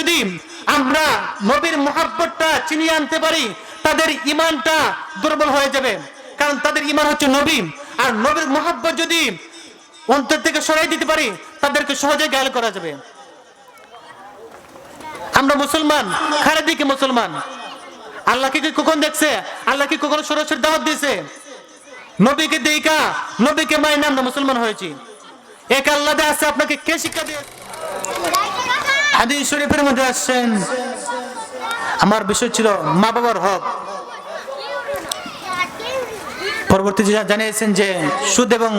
যদি আমরা নবীর মোহাব্বতটা চিনিয়ে আনতে পারি, তাদের ইমানটা দুর্বল হয়ে যাবে। কারণ তাদের ইমান হচ্ছে নবী। আর নবীর মোহাব্বত যদি অন্তর থেকে সরাই দিতে পারি, তাদেরকে সহজে গায়েল করা যাবে। আমরা মুসলমান, খারেদি কি মুসলমান? আল্লাহকে কি কখন দেখছে? আল্লাহ কি কখনো সরাসরি দাওয়াত দিয়েছে? নবীকে দেইকা নবীকে মাইনে আমরা মুসলমান হয়েছি। এক আল্লাহ আছে, আপনাকে কে শিক্ষা দিয়ে হাদিস শরীফের মধ্যে আসছেন। আমার বিষয় ছিল মা বাবার হক। পরবর্তী জানিয়েছেন যে সুদ এবং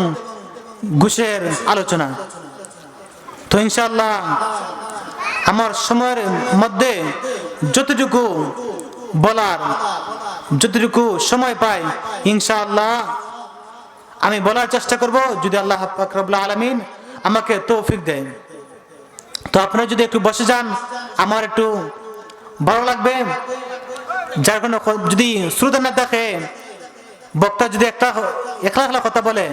ঘুষের আলোচনা। তো ইনশাআল্লাহ আমার সময়ের মধ্যে যতটুকু বলার, যতটুকু সময় পাই, ইনশাআল্লাহ আমি বলার চেষ্টা করব। যদি আল্লাহ ফাকরাবুল্লাহ আলমিন আমাকে তৌফিক দেয় তো আপনারা যদি একটু বসে যান, আমার একটু ভালো লাগবে। যার কোনো যদি শ্রোতা না দেখে বক্তা যদি একটা একলা একলা কথা বলে,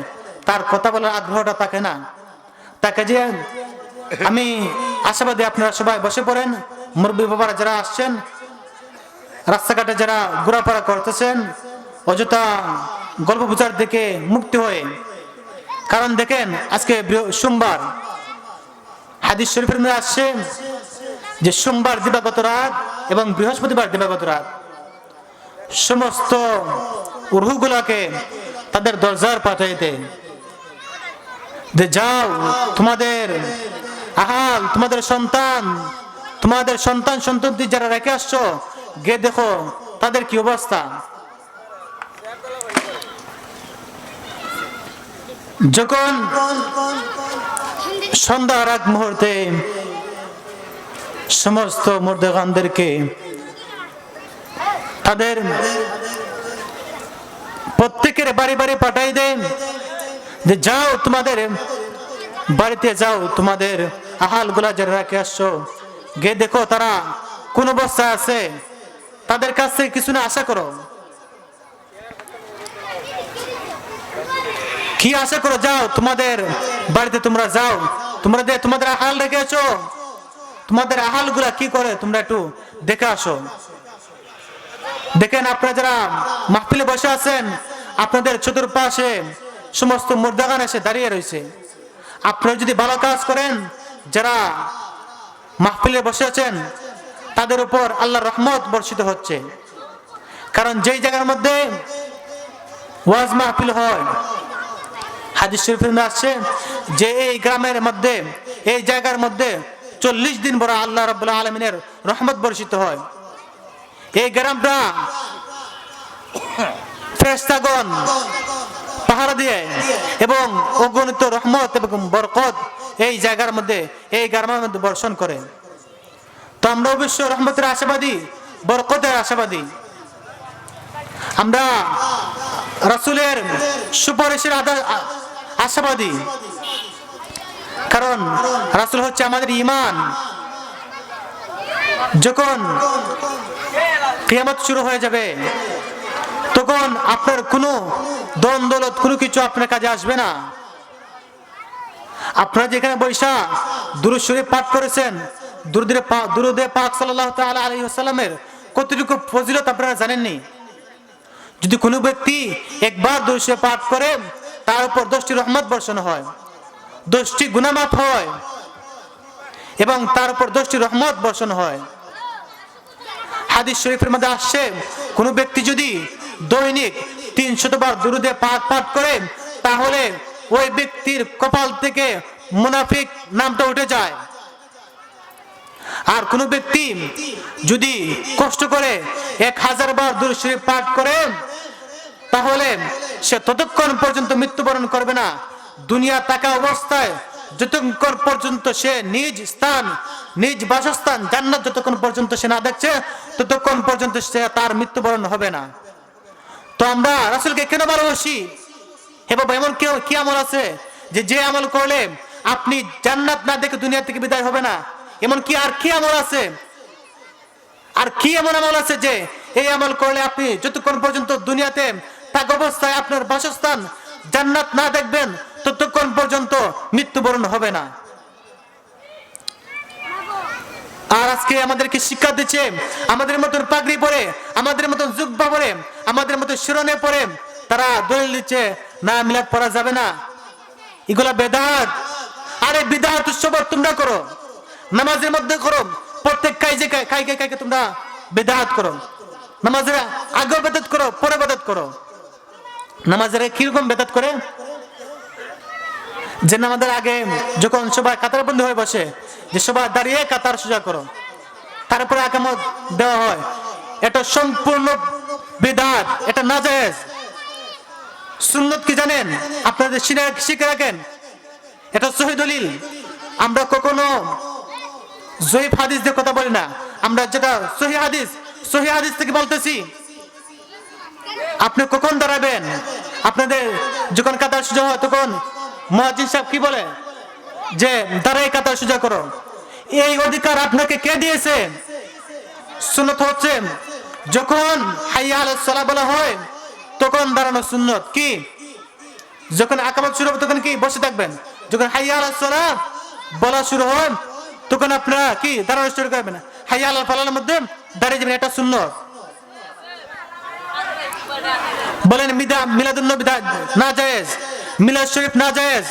তার কথা বলার আগ্রহটা থাকে না। তাকে যে আমি আশাবাদী আপনারা সবাই বসে পড়েন। মুরব্বী বাবারা যারা আসছেন, রাস্তাঘাটে যারা ঘোরাফেরা করতেছেন, অযথা গল্প বুঝার দিকে মুক্তি হয়ে। কারণ দেখেন, আজকে সোমবার হাদিস শরীফের মধ্যে আসছে যে সোমবার দিবাগত রাত এবং বৃহস্পতিবার দিবাগত রাত সমস্ত রুহগুলাকে তাদের দরজার পাঠাইতে যে যাও, তোমাদের আহাল, তোমাদের সন্তান তোমাদের সন্তান সন্ততি যারা রেখে আসছো গে দেখো তাদের কি অবস্থা। যখন সন্ধ্যার আগ মুহূর্তে সমস্ত মুর্দেগানদেরকে তাদের প্রত্যেকের বাড়ি বাড়ি পাঠাই দেন যে, যাও তোমাদের বাড়িতে যাও, তোমাদের আহালগুলা যারা রাখে আসছো। গে দেখো তারা কোন অবস্থায় আছে। তাদের কাছ থেকে কিছু না, আশা করো। কি আশা করো? যাও, তোমাদের বাড়িতে তোমরা যাও। তোমরা তোমাদের আহাল আছো তোমাদের আহালগুলা কি করে? তোমরা একটু দেখে আসো। দেখেন আপনারা যারা মাহফিলে বসে আছেন, আপনাদের চতুর্পাশে সমস্ত মুর্দাগান এসে দাঁড়িয়ে রয়েছে। আপনারা যদি ভালো কাজ করেন, যারা মাহফিলে বসে আছেন, তাদের উপর আল্লাহ রহমত বর্ষিত হচ্ছে। কারণ যেই জায়গার মধ্যে ওয়াজ মাহফিল হয় হাদিস শরীফের আসছে যে এই গ্রামের মধ্যে, এই জায়গার মধ্যে চল্লিশ দিন বড় আল্লাহ রব্বুল্লাহ আলমিনের রহমত বর্ষিত হয়। এই গ্রামটা ফেরেশতাগণ পাহারা দিয়ে এবং অগণিত রহমত এবং বরকত এই জায়গার মধ্যে, এই গ্রামের মধ্যে বর্ষণ করে। তো আমরা অবশ্য রহমতের আশাবাদী, বরকতের আশাবাদী। আমরা রাসূলের সুপারিশের আদা- আশাবাদী। কারণ রাসূল হচ্ছে আমাদের ইমান যখন কিয়ামত শুরু হয়ে যাবে, তখন আপনার কোনো দন দৌলত, কোনো কিছু আপনার কাজে আসবে না। আপনারা যেখানে বৈশা দুরুদ শরীফ পাঠ করেছেন, দুরুদে দুরুদে পাক আলাইহি ওয়াসাল্লামের কতটুকু ফজিলত আপনারা জানেননি? যদি কোনো ব্যক্তি একবার দুরুদ পাঠ করে তার উপর দশটি রহমত বর্ষণ হয়, দশটি গুনামাফ হয়, এবং তার উপর দশটি রহমত বর্ষণ হয়। হাদিস শরীফের মধ্যে আসছে, কোনো ব্যক্তি যদি দৈনিক তিন শতবার দুরুদে পাঠ পাঠ করে, তাহলে ওই ব্যক্তির কপাল থেকে মুনাফিক নামটা উঠে যায়। আর কোনো ব্যক্তি যদি কষ্ট করে এক হাজার বার দুরুদ শরীফ পাঠ করে তাহলে সে ততক্ষণ পর্যন্ত মৃত্যুবরণ করবে না। দুনিয়া থাকা অবস্থায় যতক্ষণ পর্যন্ত সে নিজ স্থান, নিজ বাসস্থান, জান্নাত যতক্ষণ পর্যন্ত সে না দেখছে, ততক্ষণ পর্যন্ত সে তার মৃত্যুবরণ হবে না। তো আমরা রাসুলকে কেন ভালোবাসি? হে বাবা, এমন কেউ কি আমল আছে যে যে আমল করলে আপনি জান্নাত না দেখে দুনিয়া থেকে বিদায় হবে না? এমন কি আর কি আমল আছে? আর কি এমন আমল আছে যে এই আমল করলে আপনি যতক্ষণ পর্যন্ত দুনিয়াতে থাক অবস্থায় আপনার বাসস্থান। জান্নাত না দেখবেন, ততক্ষণ পর্যন্ত মৃত্যুবরণ হবে না। আর আজকে আমাদেরকে শিক্ষা দিচ্ছে, আমাদের মতন পাগড়ি পরে, আমাদের মতন জুব্বা পরে, আমাদের মতো শিরনে পরে, তারা দলিল দিচ্ছে, না, মিলাদ পড়া যাবে না। এগুলা বেদাত। আরে বিদাত উৎসব তোমরা করো, নামাজের মধ্যে করো, প্রত্যেক কাইজে কাইকে কাইকে তোমরা বেদাত করো। নামাজের আগে বেদাত করো, পরে বেদাত করো। নামাজের কীরকম বেদাত করে? যে নামাজের আগে যখন সবাই কাতারবন্দি হয়ে বসে, যে সবাই দাঁড়িয়ে কাতার সোজা করো, তারপরে আকামত দেওয়া হয়। এটা সম্পূর্ণ বেদাত, এটা না জায়েজ সুন্নত কি জানেন? আপনাদের শিখে রাখেন, এটা সহি দলিল। আমরা কখনো জয়ীফ হাদিস দিয়ে কথা বলি না। আমরা যেটা সহি হাদিস সহি হাদিস থেকে বলতেছি আপনি কখন দাঁড়াবেন? আপনাদের যখন কাতার সোজা হয়, তখন মহাজিন সাহেব কি বলে? যে, দাঁড়াই কাতার সোজা করো। এই অধিকার আপনাকে কে দিয়েছে? সুন্নত হচ্ছে, যখন হাইয়া আলাইহিস সালাহ বলা হয়, তখন দাঁড়ানো সুন্নত। কি? যখন আকামত শুরু হবে, তখন কি? বসে থাকবেন। যখন হাইয়া আলাইহিস সালাহ বলা শুরু হয়, তখন আপনারা কি? দাঁড়ানো শুরু করবেন। হাইয়া আলাল ফালার মধ্যে দাঁড়িয়ে যাবেন, এটা সুন্নত। বলেন মিদা মিলাদুন নবী না জায়েজ মিলাদ শরীফ না জায়েজ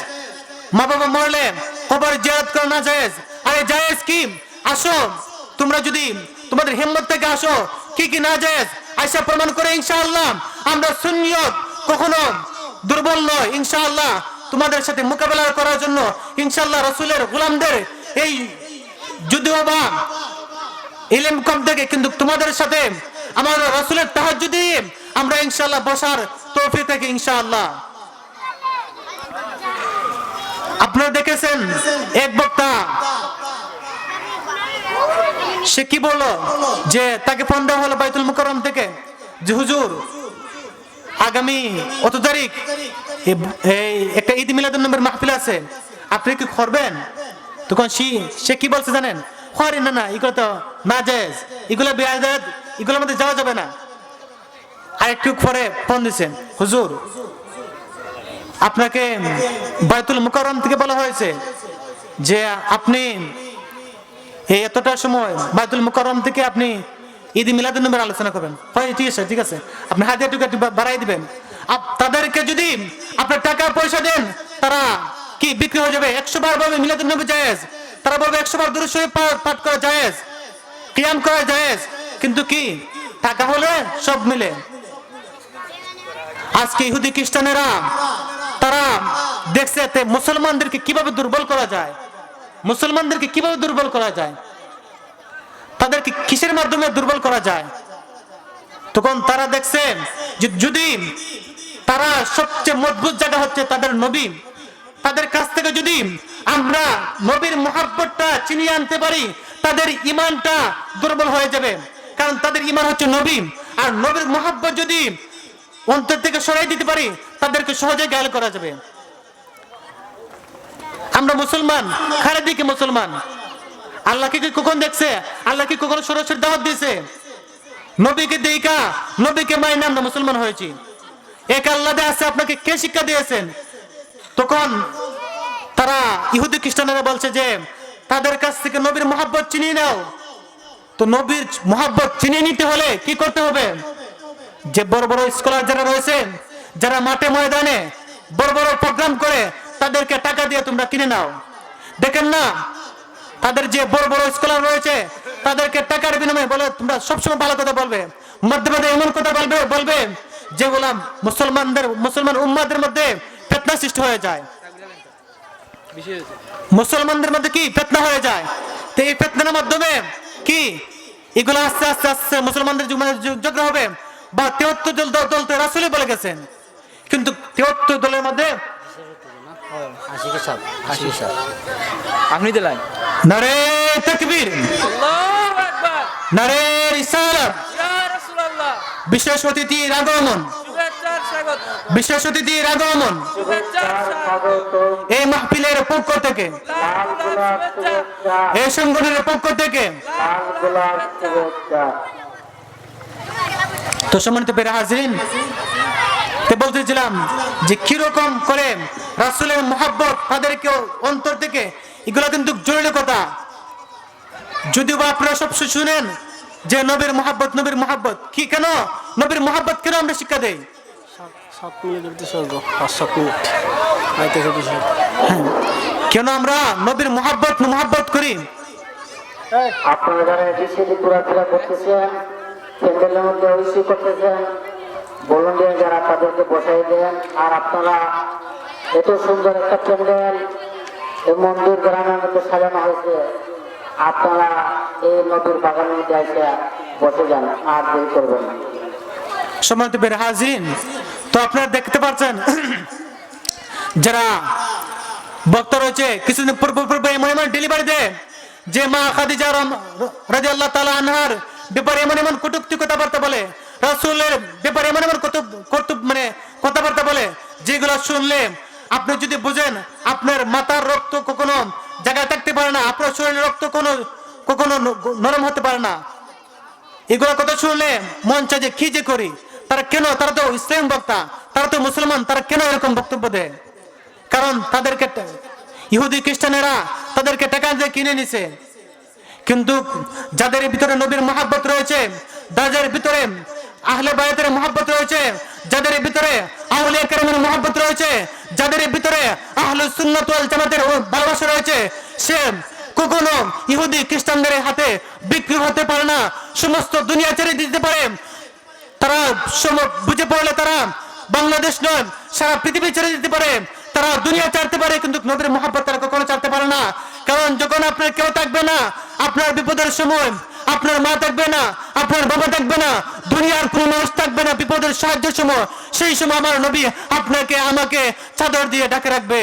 মা বাবা মরলে কবর জিয়ারত করা না জায়েজ আরে জায়েজ কি? আসো, তোমরা যদি তোমাদের হিম্মত থেকে আসো, কি কি না জায়েজ আয়সা প্রমাণ করে ইনশাআল্লাহ, আমরা সুন্নিয়ত কখনো দুর্বল নয়, ইনশাআল্লাহ। তোমাদের সাথে মোকাবেলা করার জন্য ইনশাআল্লাহ রসুলের গোলামদের এই যদিও বা ইলেম কম থেকে, কিন্তু তোমাদের সাথে আমার রসুলের তাহাজ্জুদি আমরা ইনশাআল্লাহ বসার তৌফিক থেকে ইনশাআল্লাহ। আপনারা দেখেছেন? এক বক্তা। সে কি বলল? যে তাকে ফোন দেওয়া হলো বাইতুল মুকাররম থেকে। যে, হুজুর, আগামী অত তারিখ? এই একটা ঈদ মিলাদুন নবীর মাহফিল আছে। আপনি কি করবেন? তখন সে সে কি বলছে জানেন? না না, এগুলো তো না জায়েজ এগুলো বেআজাদ এগুলোর মধ্যে যাওয়া যাবে না। আর একটু পরে ফোন দিছেন হুজুর, আপনাকে বাইতুল মুকাররম থেকে বলা হয়েছে যে আপনি এই এতটা সময় বাইতুল মুকাররম থেকে আপনি ঈদ মিলাদুন নবীর আলোচনা করবেন। হয় ঠিক আছে ঠিক আছে? আপনি হাতে টুকু বাড়াই দিবেন। তাদেরকে যদি আপনার টাকা পয়সা দেন, তারা কি বিক্রি হয়ে যাবে? একশো বার বলবে মিলাদুন নবী জায়েজ। তারা বলবে একশো বার পা- পাঠ করা জায়েজ। কিয়াম করা জায়েজ। কিন্তু কি? টাকা হলে সব মিলে। আজকে ইহুদি খ্রিস্টানেরা, তারা দেখছে মুসলমানদেরকে কীভাবে দুর্বল করা যায়। মুসলমানদেরকে কীভাবে দুর্বল করা যায়। তাদেরকে কিসের মাধ্যমে দুর্বল করা যায়? তখন তারা দেখছে যদি তারা সবচেয়ে মজবুত জায়গা হচ্ছে তাদের নবী। তাদের কাছ থেকে যদি আমরা নবীর মোহাব্বতটা চিনিয়ে আনতে পারি, তাদের ইমানটা দুর্বল হয়ে যাবে। কারণ তাদের ইমান হচ্ছে নবী। আর নবীর মোহাব্বত যদি অন্তর থেকে সরাই দিতে পারি, তাদেরকে সহজে গাল করা যাবে। আমরা মুসলমান খারে দিকে মুসলমান? আল্লাহকে কি কখন দেখছে? আল্লাহ কি কখনো সরাসরি দাওয়াত দিয়েছে? নবীকে দেইকা নবীকে মাইনে আমরা মুসলমান হয়েছি। এক আল্লাহ আছে, আপনাকে কে শিক্ষা দিয়েছেন? তখন তারা ইহুদি খ্রিস্টানেরা বলছে যে, তাদের কাছ থেকে নবীর মহাব্বত চিনিয়ে নাও। তো নবীর মহাব্বত চিনিয়ে নিতে হলে কি করতে হবে? যে বড় বড় স্কলার যারা রয়েছেন যারা মাঠে ময়দানে বড় বড় প্রোগ্রাম করে তাদেরকে টাকা দিয়ে তোমরা কিনে নাও। দেখেন না তাদের যে বড় বড় স্কলার রয়েছে তাদেরকে টাকার বিনিময়ে বলে তোমরা সবসময় ভালো কথা বলবে মধ্যে মধ্যে এমন কথা বলবে বলবে যেগুলা মুসলমানদের মুসলমান উম্মাদের মধ্যে ফেতনা সৃষ্টি হয়ে যায়। মুসলমানদের মধ্যে কি ফেতনা হয়ে যায়? তো এই ফেতনার মাধ্যমে কি এগুলো আস্তে আস্তে আস্তে মুসলমানদের যুগ- মানে যোগ্য হবে। বা তেহত্তর দল দল তো রাসুলে বলে গেছেন। কিন্তু তেহত্তর দলের মধ্যে আপনি দিলেন। নারে তকবীর। নারে বিশেষ অতিথির আগমন। বিশেষ অতিথির আগমন এই মাহফিলের পক্ষ থেকে, এই সংগঠনের পক্ষ থেকে। তো সম্মানিত পেরে হাজিরিন বলতেছিলাম যে কীরকম করে রাসুলের মোহাব্বত তাদেরকে অন্তর থেকে, এগুলো কিন্তু জরুরি কথা। যদিও বা আপনারা সব শুনেন যে নবীর মহাব্বত নবীর মহাব্বত। কি কেন? নবীর মহাব্বত কেন আমরা শিক্ষা দেই? সাত মিনিট অব্দি চলবো পাঁচ সাত মিনিট। আইতেছে বিষয় কেন আমরা নবীর মহাব্বত মহাব্বত করি? আপনারা যারা ঘোরাফেরা করতেছেন প্যান্ডেলের মধ্যে ঐশী করতেছেন ভলেন্টিয়ার যারা তাদেরকে বসাই দেন আর আপনারা এত সুন্দর একটা প্যান্ডেল এই মন্দির গ্রামের মধ্যে সাজানো হয়েছে আপনারা এই নদীর বাগানের মধ্যে এসে বসে যান আর দেরি করবেন না। সময় বের হাজিন তো আপনারা দেখতে পাচ্ছেন, যারা বক্তা রয়েছে, কিছুদিন পূর্ব পূর্বে এমন এমন ডেলিভারি দেয়, যে মা খাদিজা রাজি আল্লাহ তালা আনহার ব্যাপারে এমন এমন কটুক্তি কথাবার্তা বলে, রাসুলের ব্যাপারে এমন এমন কত কর্তব্য মানে কথাবার্তা বলে, যেগুলো শুনলে আপনি যদি বুঝেন, আপনার মাথার রক্ত কখনো জায়গায় থাকতে পারে না, আপনার শরীরের রক্ত কোনো কখনো নরম হতে পারে না। এগুলো কথা শুনলে মন চাই যে কি যে করি। তারা কেন, তারা তো ইসলাম বক্তা, তারা তো মুসলমান, তারা কেন এরকম বক্তব্য দেয়? কারণ তাদেরকে ইহুদি খ্রিস্টানেরা তাদেরকে টাকা দিয়ে কিনে নিছে। কিন্তু যাদের ভিতরে নবীর মহাব্বত রয়েছে যাদের ভিতরে আহলে বায়াতের মহাব্বত রয়েছে, যাদের ভিতরে আউলিয়া কেরামের মহাব্বত রয়েছে, যাদের ভিতরে আহলে সুন্নাত ওয়াল জামাতের ভালোবাসা রয়েছে, সে কখনো ইহুদি খ্রিস্টানদের হাতে বিক্রি হতে পারে না, সমস্ত দুনিয়া ছেড়ে দিতে পারে। তারা বুঝে পড়লে তারা বাংলাদেশ নয়, সারা পৃথিবী ছেড়ে দিতে পারে। তারা দুনিয়া চাড়তে পারে, কিন্তু নবীর মহাব্বত তারা কখনো চাড়তে পারে না। কারণ যখন আপনার কেউ থাকবে না, আপনার বিপদের সময়, আপনার মা থাকবে না, আপনার বাবা থাকবে না, দুনিয়ার কোনো মানুষ থাকবে না বিপদের সাহায্যের সময়, সেই সময় আমার নবী আপনাকে, আমাকে চাদর দিয়ে ডাকে রাখবে